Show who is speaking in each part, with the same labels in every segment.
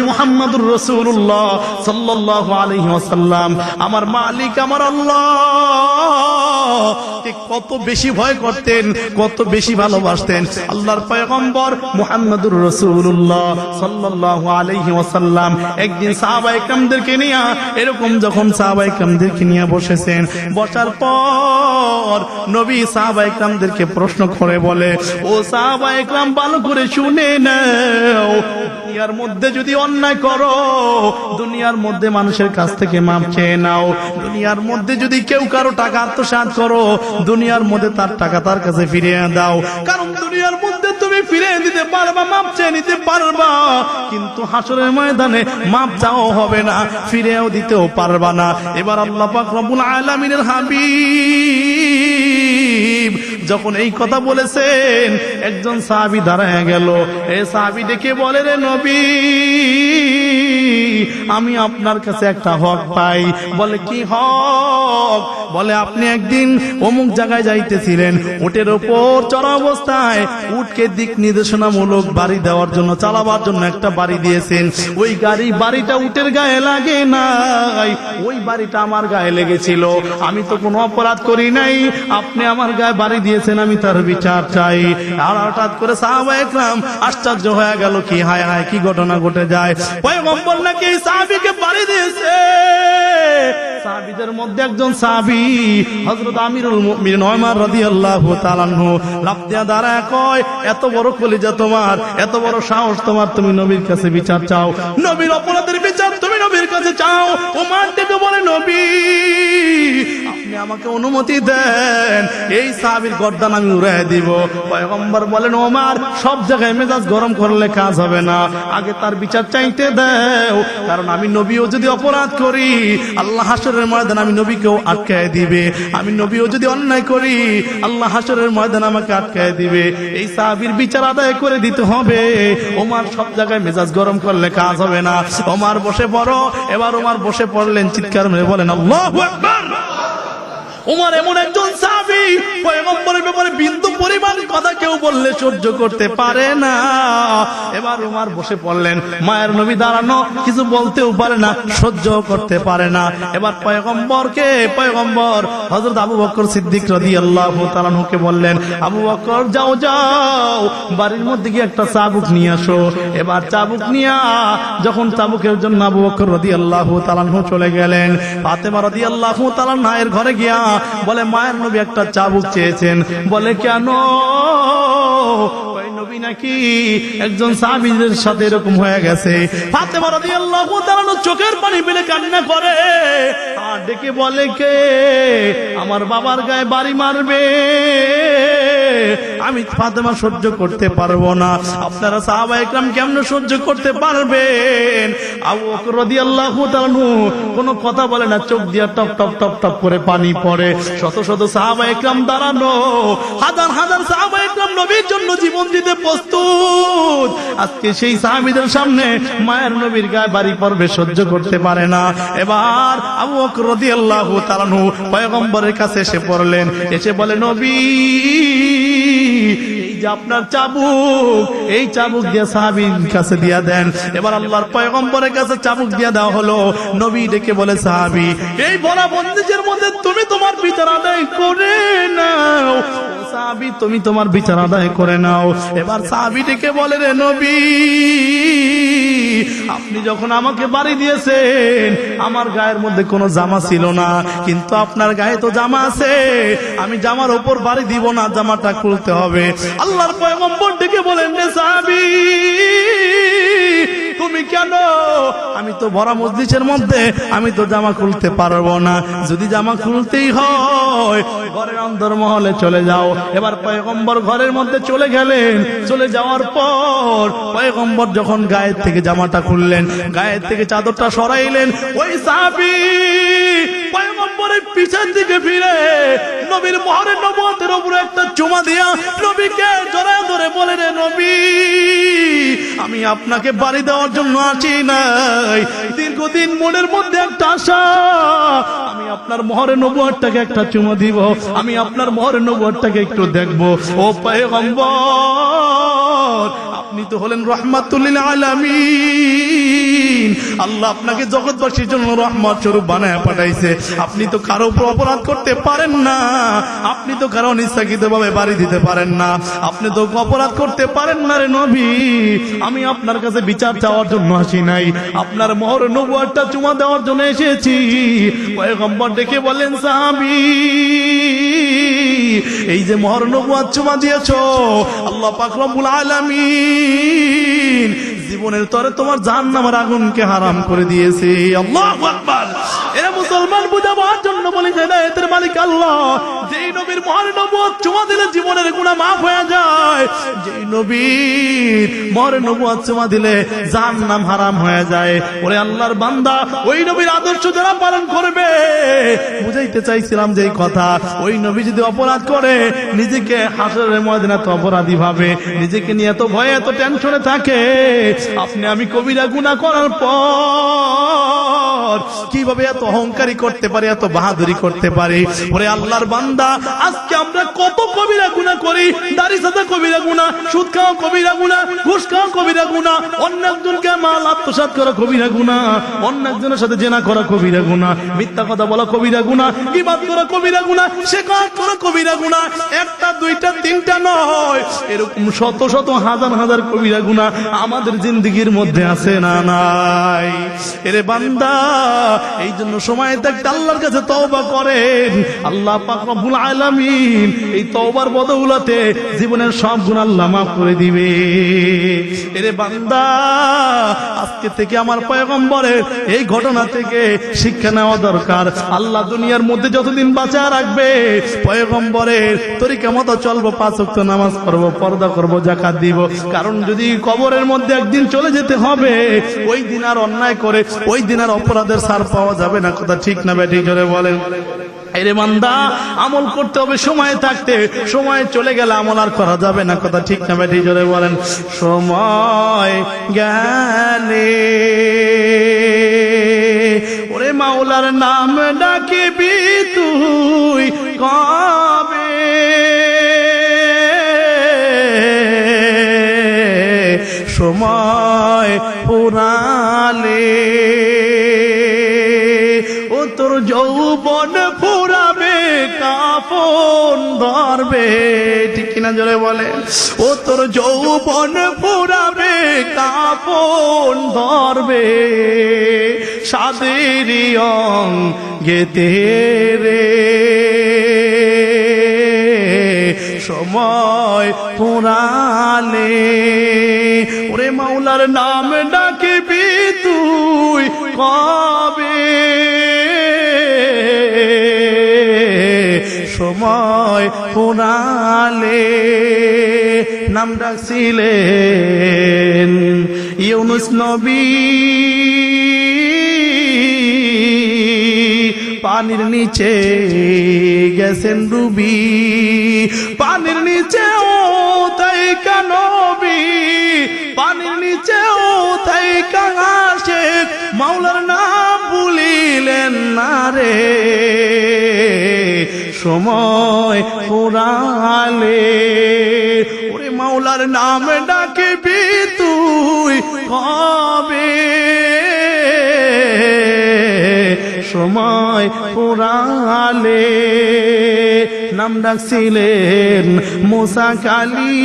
Speaker 1: মুহাম্মদুর ওয়াসাল্লাম। আমার মালিক, আমার আল্লাহ। কত বেশি ভয় করতেন, কত বেশি ভালোবাসতেন। আল্লাহর পয়গম্বর মুহাম্মদুর রসুল্লাহ সাল্লাল্লাহু আলাইহি ওয়াসাল্লাম। একদিন সাহাবা একরামদেরকে নিয়ে, এরকম যখন সাহাবা একরামদেরকে নিয়ে বসেছেন, বসার পর নবী সাহাবা প্রশ্ন করে বলে, ও সাহাবা একরাম, ভালো করে শুনে নাও। দুনিয়ার মধ্যে যদি অন্যায় করো, দুনিয়ার মধ্যে মানুষের কাছ থেকে মাপ চেয়ে নাও। দুনিয়ার মধ্যে যদি কেউ কারও টাকা আত্মসাৎ করো, দুনিয়ার মধ্যে তার টাকা তার কাছে ফিরিয়ে দাও। কারণ দুনিয়ার মধ্যে তুমি ফিরে দিতে পারবা, মাপ চেয়ে নিতে পারবা। কিন্তু হাসরের ময়দানে মাপ চাও হবে না, ফিরেও দিতেও পারবা না। এবার আল্লাহ পাক আলামিনের হাবিব যখন এই কথা বলেছেন, একজন সাহাবি দাঁড়ায় গেল। এ সাহাবী ডেকে বলে, রে নবী, আমি আপনার কাছে একটা হক পাই। বলে, কি হক? বলে, আপনি একদিন অমুক জায়গায় যাইতেছিলেন। উটের ওপর চড়া অবস্থায় উটকে দিক নির্দেশনামূলক বাড়ি দেওয়ার জন্য, চালাবার জন্য একটা বাড়ি দিয়েছেন। ওই গাড়ি, বাড়িটা উটের গায়ে লাগে নাই। ওই বাড়িটা আমার গায়ে লেগেছিল। আমি তো কোনো অপরাধ করি নাই। আপনি আমার গায়ে বাড়ি দিয়েছেন আমি তার বিচার চাই। আর হঠাৎ করে সাহাবা একরাম আশ্চর্য হয়ে গেল, কি, হায় হায়, কি ঘটনা ঘটে যায়? পয়গম্বর নাকি সাহাবীকে বাড়ি দিয়েছে বিচার চাও। নবীর অপরাধের বিচার তুমি নবীর কাছে চাও। ওমর ডেকে বলে, নবী আপনি আমাকে অনুমতি দেন। এই সাহাবীর গর্দান আমি উড়াই দিব। পয়গম্বর বলেন, ওমর, সব জায়গায় মেজাজ গরম করলে কাজ হবে না। আগে তার বিচার চাইতে দাও। কারণ আমি নবীও যদি অপরাধ করি, আল্লাহ হাসরের ময়দান আমি নবীকেও আটকায় দিবে। আমি নবীও যদি অন্যায় করি, আল্লাহ হাসরের ময়দান আমাকে আটকায় দিবে। এই সাহাবীর বিচার আদায় করে দিতে হবে। ওমার, সব জায়গায় মেজাজ গরম করলে কাজ হবে না। ওমার বসে পড়ো। এবার ওমার বসে পড়লেন, চিৎকার মেরে বলেন, আল্লাহু আকবার! উমর এমন একজন সাহাবী পয়গম্বরের ব্যাপারে বিন্দু পরিমাণ কথা কেউ বললে সহ্য করতে পারে না। এবার উমার বসে পড়লেন। মায়ের নবী দাঁড়ানো, কিছু বলতেও পারে না, সহ্য করতে পারে না। এবার পয়গম্বরকে, পয়গম্বর হযরত আবু বকর সিদ্দিক রাদিয়াল্লাহু তাআলা কে বললেন, আবু বকর, যাও যাও, বাড়ির মধ্যে গিয়ে একটা চাবুক নিয়ে আসো। এবার চাবুক নিয়া যখন চাবুকের জন্য আবু বকর রাদিয়াল্লাহু তাআলা চলে গেলেন, ফাতেমা রাদিয়াল্লাহু তাআলা নায়ের ঘরে গিয়া বলে, মায়ের নবী একটা চাবুক চেয়েছেন। বলে, কেন? নবী নাকি একজন সাথে এরকম হয়ে গেছে। চোখের করে। আর ডেকে বলে, কে? আমার বাবার গায়ে বাড়ি মারবে। আমি ফাতেমা সহ্য করতে পারব না। আপনারা সাহাবা একরাম কেমন সহ্য করতে পারবেন? আবু রাদিয়াল্লাহু তাআলা কোনো কথা বলে না, চোখ দিয়ে টপ টপ টপ টপ করে পানি পড়ে। শত শত সাহাবা একরাম দাঁড়ানো। হাজার হাজার সাহাবা একরাম নবীর জন্য জীবন দিতে প্রস্তুত। আজকে সেই সাহাবীদের সামনে মায়ের নবীর গায়ে বাড়ি পড়বে, সহ্য করতে পারে না। এবার আবু বকর রাদিয়াল্লাহু তাআলা পয়গম্বরের কাছে এসে পড়লেন। এসে বলে, নবী যে আপনার চাবুক, এই চাবুক দিয়ে সাহাবীর কাছে দিয়া দেন। এবার আল্লাহর পয়গম্বরের কাছে চাবুক দিয়া দেওয়া হলো। নবী ডেকে বলে, সাহাবি, এই বড় বন্দিজের মধ্যে তুমি তোমার বিচার আদায় করে নাও। সাহাবী, তুমি তোমার বিচার আদায় করে নাও। এবার সাহাবী ডেকে বলে, রে নবী, আপনি যখন আমাকে বাড়ি দিয়েছেন, আমার গায়ের মধ্যে কোনো জামা ছিল না। কিন্তু আপনার গায়ে তো জামা আছে। আমি জামার ওপর বাড়ি দিব না, জামাটা খুলতে হবে। আল্লাহর পয়গম্বর ডেকে বলেন, রে সাহাবী তুমি কেন? আমি তো ভরা মসজিদের মধ্যে, আমি তো জামা খুলতে পারব না। যদি জামা খুলতেই হয়, ঘরের অন্দর মহলে চলে যাও। এবার পয়গম্বর ঘরের মধ্যে চলে গেলেন। চলে যাওয়ার পর পয়গম্বর যখন গায়ের থেকে জামাটা খুললেন, গায়ের থেকে চাদরটা সরাইলেন, ওই পয়গম্বরের পিছন দিকে ফিরে নবীর মহরের নবতের উপরে একটা চুমা দিয়া নবীকে জড়া ধরে বলে, রে নবী, আমি আপনাকে বাড়ি দেওয়ার জন্য আছি নাই। দীর্ঘদিন মনের মধ্যে একটা আশা, আমি আপনার মহরে নবুয়ারটাকে একটা চুমা দিব, আমি আপনার মহরে নবুয়ারটাকে একটু দেখব। ও পয়গম্বর আপনি তো হলেন রহমাতুল্লিল আলামিন। আল্লাহ আপনাকে জগৎবাসীর জন্য রহমত স্বরূপ বানায় পাঠাইছে। আপনি তো কারও উপর অপরাধ করতে পারেন না। আপনি তো কারও নিঃসাকিত ভাবে বাড়ি দিতে পারেন না। আপনি তো অপরাধ করতে পারেন না রে নবী। আমি আপনার কাছে বিচার চাওয়ার জন্য আসি নাই। আপনার মহর নবুয়ারটা চুমা দেওয়ার জন্য এসেছি। পয়গম্বর ডেকে বলেন, সাহাবি এই যে মহর নবুয়ার চুমা দিয়েছ, আল্লাহ পাকরমুল আলামি জীবনের তরে তোমার জান নামার আগুনকে হারাম করে দিয়েছে। আল্লাহ বুঝাবার জন্য বলি মালিক আল্লাহ নবীর মহান নবুয়ত চুমা দিলে জীবনের মাফ হয়ে যায়। নবীর নবুয়ত চুমা দিলে হারাম হয়ে যায়। ওরে আল্লাহর বান্দা, ওই নবীর আদর্শ যারা পালন করবে, বুঝাইতে চাইছিলাম যে কথা, ওই নবী যদি অপরাধ করে, নিজেকে হাসরের ময়দানে তো অপরাধী ভাবে, নিজেকে নিয়ে এত ভয়ে, এত টেনশনে থাকে, আপনি আমি কবিরা গুণা করার পর কীভাবে এত অহংকারী করতে পারে, এত বাহাদুরি করতে পারে? ওরে আল্লাহর বান্দা, আজকে আমরা কত কবিরা গুণা করি? দাড়ি সাদা কবিরা গুণা, সুদ খাওয়া কবিরা গুণা, ঘুষ খাওয়া কবিরা গুণা, অন্য একজনকে মাল আত্মসাৎ করা কবিরা গুণা, অন্য একজনের সাথে জেনা করা কবিরা গুণা, মিথ্যা কথা বলা কবিরা গুণা গিবাদ করা কবিরা গুণা শেখাত করা কবিরা গুণা, একটা, দুইটা, তিনটা নয়, এরকম শত শত, হাজার হাজার কবিরা গুণা আমাদের জিন্দগির মধ্যে আছে না নাই? এরে বান্দা এই জন্য সময় থাকতে আল্লাহর কাছে তওবা করেন। আল্লাহ পাক রব্বুল আলামিন এই তওবার বদৌলতে জীবনের সব গুণ আল্লাহ মাফ করে দিবে। এরে বান্দা, আজকে থেকে আমার পয়গম্বরের এই ঘটনা থেকে শিক্ষা নেওয়া দরকার। আল্লাহ দুনিয়ার মধ্যে যতদিন বাঁচা রাখবে, পয়গম্বরের তরিকা মতো চলবো, পাঁচ ওয়াক্ত নামাজ পড়ব, পর্দা করব জাকাত দিব। কারণ যদি কবরের মধ্যে একদিন চলে যেতে হবে, ওই দিন আর অন্যায় করে, ওই দিন আর অপরাধের সার পাওয়া যাবে না, কথা ঠিক না ব্যাটি, জোরে বলেন। আমল করতে হবে, সময় থাকতে, সময় চলে গেলে আমল আর করা যাবে না, কথা ঠিক না ব্যাটি, জোরে বলেন। সময় গেলে, ওরে মাওলার নাম ডাকিবি তুই কবে? সময় পুরালে তোর যৌবন ফুরাবে কাপন ধরবে। ঠিক কিনা জোরে বলে? ও তোর যৌবন ফুরাবে কাপন ধরবে। সাদের গেতে রে। সময় পুরালে ওরে মাওলার নাম ডাকিবি সময় পুরালে নাম ডাকছিলেন ইউনুস নবী। পানির নিচে গেছেন রুবি। পানির নিচে ও তাই কানবি। পানির নিচে ও তাই কাঙাসে মাওলার সময় পুরালে ওরে মাওলার নাম ডাকবি তুই কবে? সময় পুরালে নাম ডাকছিলেন মোসা কালী।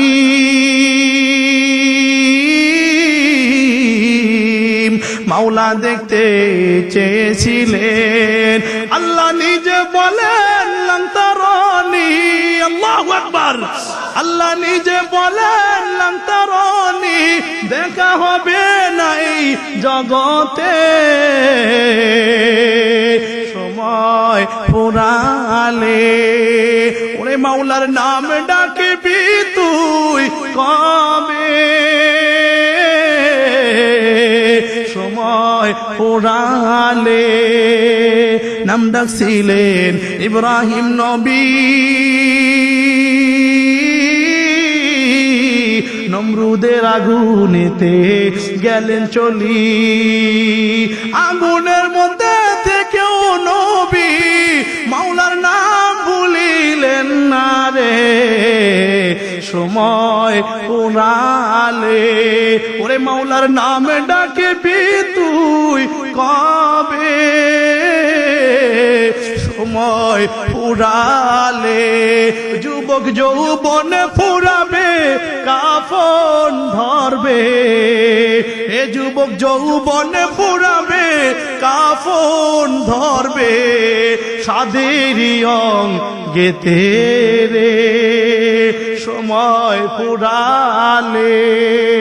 Speaker 1: মাওলা দেখতে চেয়েছিলেন। আল্লাহ নিজে আল্লাহ নিজে বলেন লন্তরনি দেখা হবে নাই জগতে। সময় পুরালে ওরে মাওলার নাম ডাকবি তুই, কবে সময় পুরালে নাম ডাকছিলেন ইব্রাহিম নবী। নমরুদের আগুনেতে গেলেন চলি। আগুনের মধ্যে থেকেও নবী মাওলার নাম ভুলিলেন না রে। সময় পুরালে ওরে মাওলার নামে ডাকে তুই কবে সময় ফুরালে? যুবক যৌবন ফুরাবে, কাফন ধরবে। এ যুবক যৌবন ফুরাবে, কাফন ধরবে। সাদেরিয়ং গেতে রে, সময় ফুরালে।